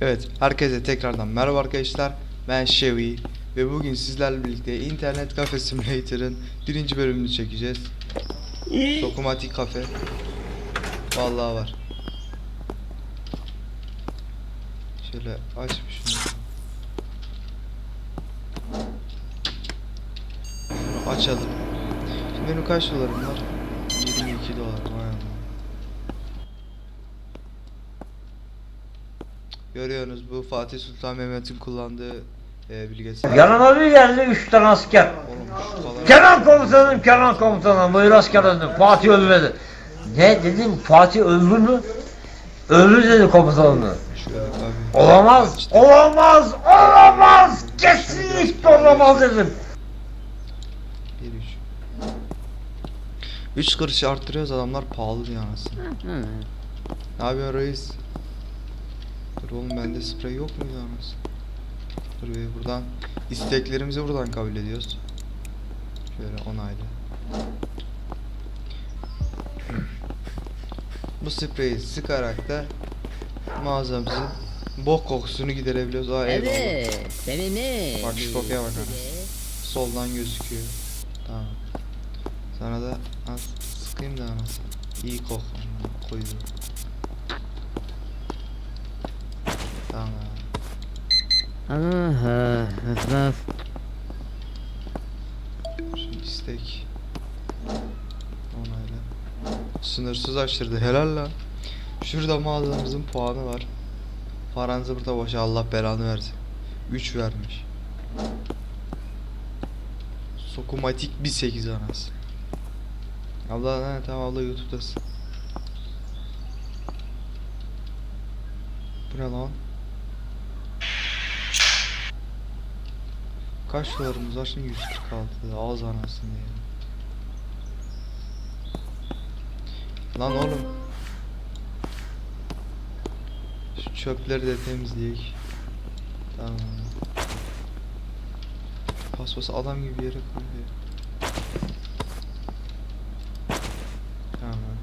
Evet, herkese tekrardan merhaba arkadaşlar. Ben Şevi ve bugün sizlerle birlikte İnternet Cafe Simulator'ın birinci bölümünü çekeceğiz. Dokumatik kafe. Vallahi var. Şöyle aç. Şunu açalım. Şimdi benim kaç dolarım var? 22 dolar. Vay anam. Görüyorsunuz bu Fatih Sultan Mehmet'in kullandığı e, bilgisayar. Yanıma bir geldi üç tane asker. Kenan komutanım, Kenan komutanım, buyur asker dedim. Fatih ölmedi. Ne dedim, Fatih öldü mü? Öldü dedi komutanım. Olamaz, olamaz, olamaz. Kesinlikle olamaz dedim. Bir üç. Üç kuruş arttırıyoruz adamlar pahalı diyor anasını. Ne yapıyorsun reis? Dur oğlum bende sprey yok muydu anasını? Dur bir buradan isteklerimizi buradan kabul ediyoruz. Şöyle onayla. Bu spreyi sıkarak da mağazamızın bok kokusunu giderebiliyoruz. Aa, eyvallah. Evet, seni ne? Bak şu kokuya bak ana. Soldan gözüküyor. Tamam. Sana da az sıkayım da anasını. İyi kok. amına Aha, nasıl? Şimdi istek. Onayla. Sınırsız açtırdı. Helal lan. Şurada mağazamızın puanı var. Paranızı burada boşa Allah belanı versin. 3 vermiş. Sokumatik 1.8 anası. Abla ne tamam abla YouTube'dasın. Bu ne? Kaç dolarımız var şimdi 146 az anasını ya. Lan oğlum. Şu çöpleri de temizleyek. Tamam. Paspası adam gibi yere koyuyor. Tamam.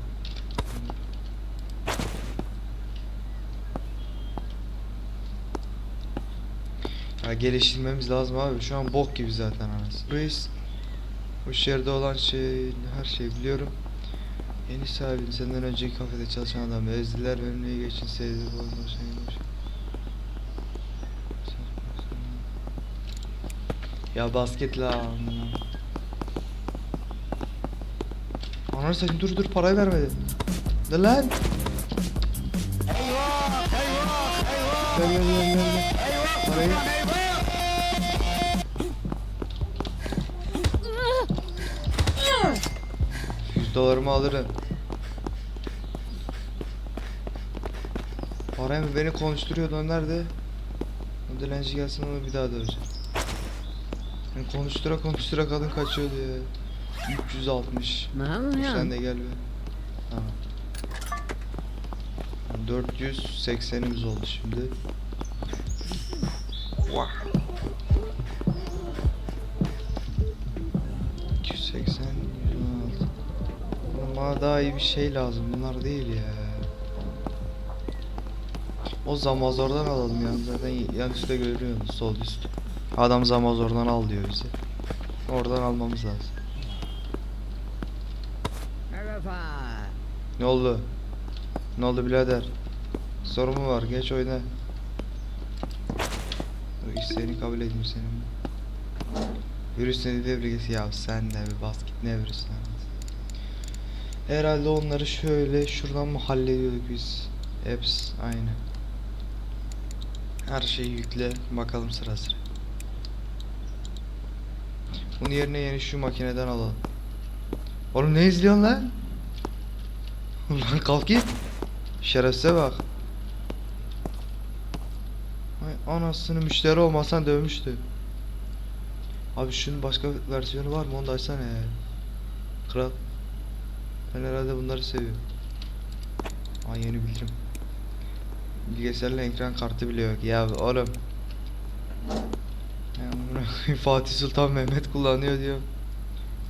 Ya geliştirmemiz lazım abi. Şu an bok gibi zaten anasını. Reis bu şehirde olan şey her şeyi biliyorum. Yeni sahibin senden önceki kafede çalışan adam ezdiler önüne geçin sevdi bu olma şeymiş. Ya basket la. Ananı dur dur parayı vermedi. Ne lan? Ver ver ver ver ver. Parayı. Dolarımı alırım. Mı beni konuşturuyordu o nerede? O dilenci gelsin onu bir daha döveceğim. Yani konuştura konuştura kadın kaçıyordu ya. 360. Ne yapıyorsun? Sen de gel be. Tamam. 480'imiz oldu şimdi. Vah. 280, 116. Oğlum bana daha iyi bir şey lazım. Bunlar değil ya. O zamazordan alalım ya. Zaten yan üstte görüyorsunuz sol üst. Adam zamazordan al diyor bize. Oradan almamız lazım. Merhaba. Ne oldu? Ne oldu birader? Sorun mu var? Geç oyna. Dur, İsteğini kabul edeyim senin. Virüsün devresi ya sen de bir basket ne virüsün Herhalde onları şöyle şuradan mı hallediyorduk biz? Apps aynı. Her şeyi yükle bakalım sıra sıra. Bunun yerine yeni şu makineden alalım. Oğlum ne izliyorsun lan? Lan kalk git. Şerefsize bak. Ay anasını müşteri olmasan dövmüştü. Abi şunun başka versiyonu var mı? Onu da açsana. Kral. Ben herhalde bunları seviyorum. Ay yeni bildirim. Bilgisayarla ekran kartı bile yok. Ya oğlum. Fatih Sultan Mehmet kullanıyor diyor.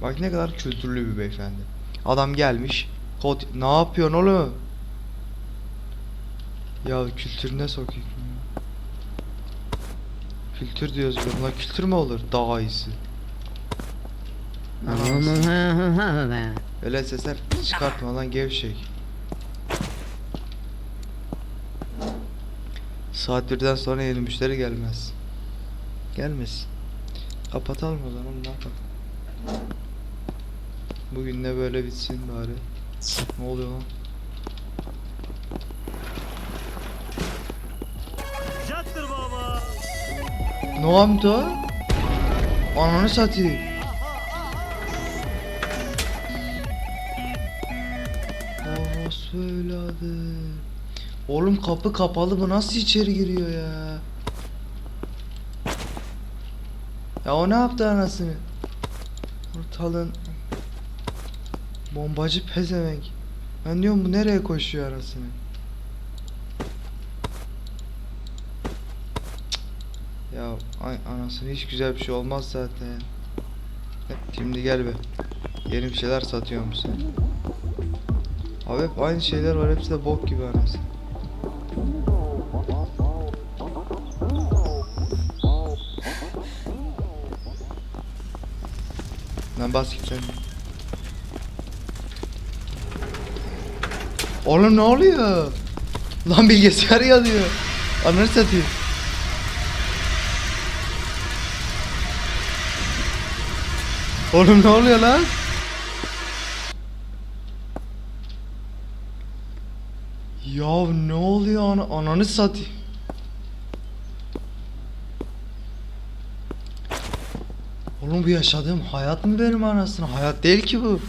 Bak ne kadar kültürlü bir beyefendi. Adam gelmiş. Kod ne yapıyorsun oğlum? Ya kültürüne sokayım. Kültür diyoruz biz. Ulan kültür mü olur? Daha iyisi. Öyle sesler çıkartma lan gevşek. Saat birden sonra yeni müşteri gelmez. Gelmesin. Kapatalım o zaman ne yapalım. Bugün de böyle bitsin bari. Ne oluyor lan? Jattır baba. Ne yaptı? Ananı satayım. Evladı. Oğlum kapı kapalı bu nasıl içeri giriyor ya? Ya o ne yaptı anasını? Ortalığın bombacı pezevenk. Ben diyorum bu nereye koşuyor anasını? Ya ay anasını hiç güzel bir şey olmaz zaten. Şimdi gel be. Yeni bir şeyler satıyorum sen. Abi hep aynı şeyler var hepsi de bok gibi anasını. Lan bas. Oğlum ne oluyor? Lan bilgisayar yanıyor. Ananı satayım. Oğlum ne oluyor lan? Ya ne oluyor ana ananı satayım. Oğlum bu yaşadığım hayat mı benim anasını? Hayat değil ki bu.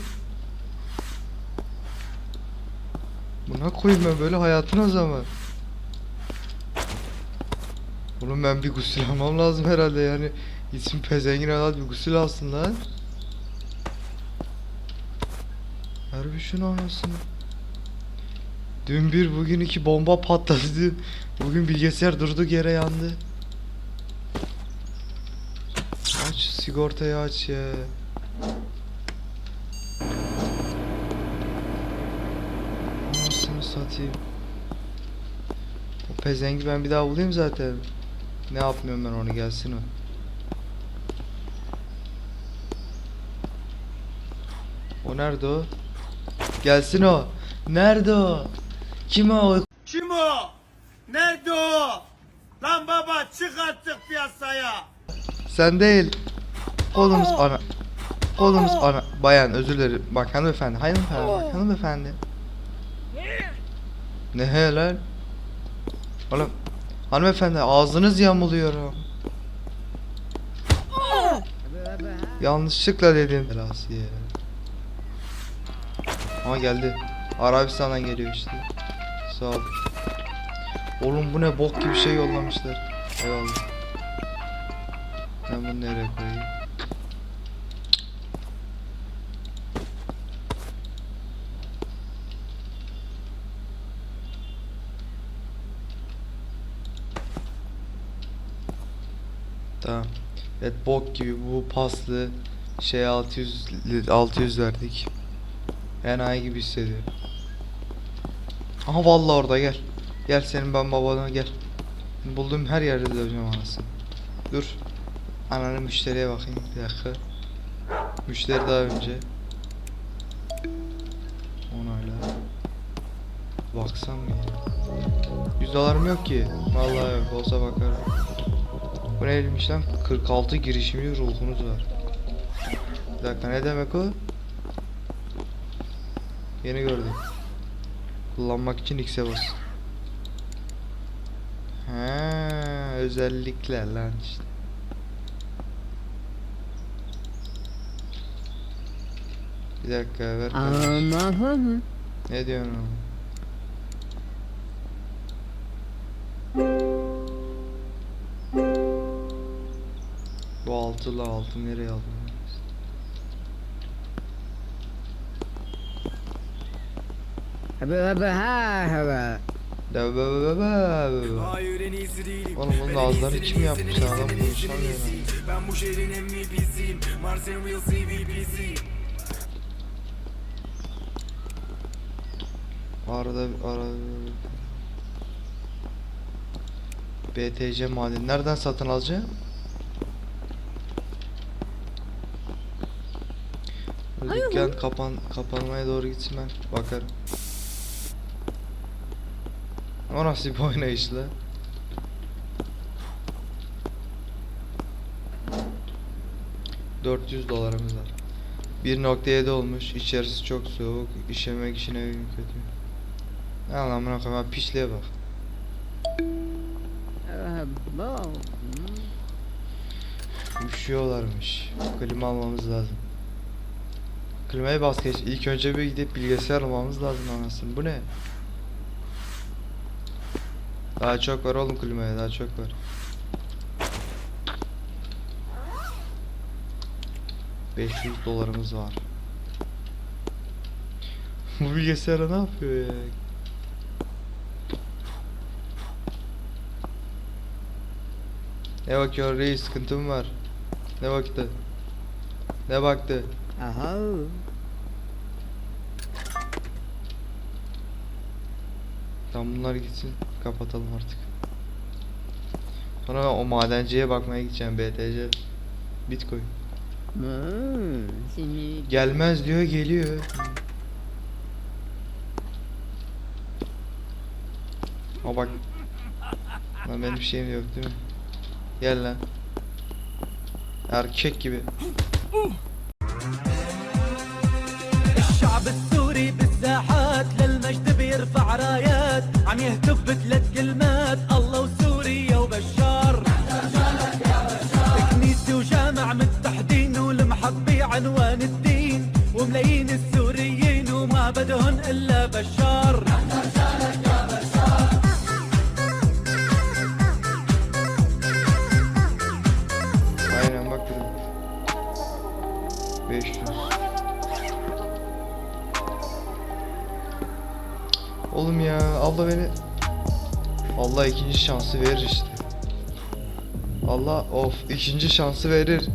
Buna koyayım ben böyle hayatın o zaman. Oğlum ben bir gusül almam lazım herhalde yani. İsim pezengin evlat bir gusül alsın lan. Harbi şunu anasını. Dün bir bugün iki bomba patladı. Bugün bilgisayar durduk yere yandı. Aç sigortayı aç ya. Anasını satayım. O pezengi ben bir daha bulayım zaten. Ne yapmıyorum ben onu gelsin o. O nerede o? Gelsin o. Nerede o? Kim o? Kim o? Nerede o? Lan baba çık artık piyasaya. Sen değil. Kolunuz ana. Kolunuz ana. Bayan özür dilerim. Bak hanımefendi. Hanımefendi bak hanımefendi. Ne helal? Oğlum. Hanımefendi ağzınız yamuluyor. ha. Yanlışlıkla dedim. Ya. Ama geldi. Arabistan'dan geliyor işte. Sağ ol. Oğlum bu ne bok gibi şey yollamışlar. Eyvallah. Ben bunu nereye koyayım? Tamam. Evet bok gibi bu paslı şey 600 li- 600 verdik. Enayi gibi hissediyorum. Aha vallahi orada gel. Gel senin ben babana gel. Bulduğum her yerde döveceğim anasını. Dur. Ananın müşteriye bakayım bir dakika. Müşteri daha önce. Onayla. Baksam mı ya? 100 dolarım yok ki. Vallahi yok. Olsa bakarım. Bu neymiş lan? 46 girişimci ruhunuz var. Bir dakika ne demek o? Yeni gördüm. Kullanmak için X'e bas. Ha, özellikler lan işte. Bir dakika ver. Allah'ım. Ne diyorsun oğlum? Bu altılı altı nereye aldın? Değilim. Oğlum bunun ağızları kim yapmış lan? Lan. Ben bu şehrin MVP'siyim. Marcel Real CVP'si. Arada arada BTC maden. Nereden satın alacağım? Dükkan kapan kapanmaya doğru gitsin ben bakarım. O nasıl bir oynayış la? ...400 dolarımız var. 1.7 olmuş. İçerisi çok soğuk. İşemek için evin kötü. Ne anlamına koyayım piçliğe bak. Üşüyorlarmış. Klima almamız lazım. Klimayı bas geç. İlk önce bir gidip bilgisayar almamız lazım anasını. Bu ne? Daha çok var oğlum klimaya daha çok var. ...500 dolarımız var. Bu bilgisayara ne yapıyor ya? Ne bakıyor reis sıkıntım var. Ne baktı? Ne baktı? Aha. Tamam bunlar gitsin. Kapatalım artık. Sonra o madenciye bakmaya gideceğim BTC. Bitcoin. Hmm. Seni... Gelmez diyor geliyor. Ama bak. Lan benim şeyim yok değil mi? Gel lan. Erkek gibi. الشعب السوري بالساحات للمجد بيرفع رايات عم يهتف بثلاث كلمات الله وسوريا وبشار. كنيسة وجامع متحدين ولمحط بعنوان الدين. وملايين السوريين وما بدهن إلا abla beni Allah ikinci şansı verir işte. Allah of ikinci şansı verir.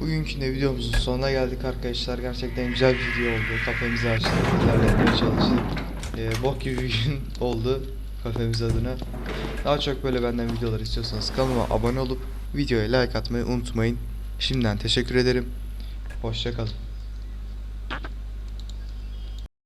Bugünkü de videomuzun sonuna geldik arkadaşlar. Gerçekten güzel bir video oldu. Kafemizi açtık. ilerletmeye çalıştık. Ee, bok gibi bir gün oldu kafemiz adına. Daha çok böyle benden videolar istiyorsanız kanalıma abone olup videoya like atmayı unutmayın. Şimdiden teşekkür ederim. Hoşça kalın.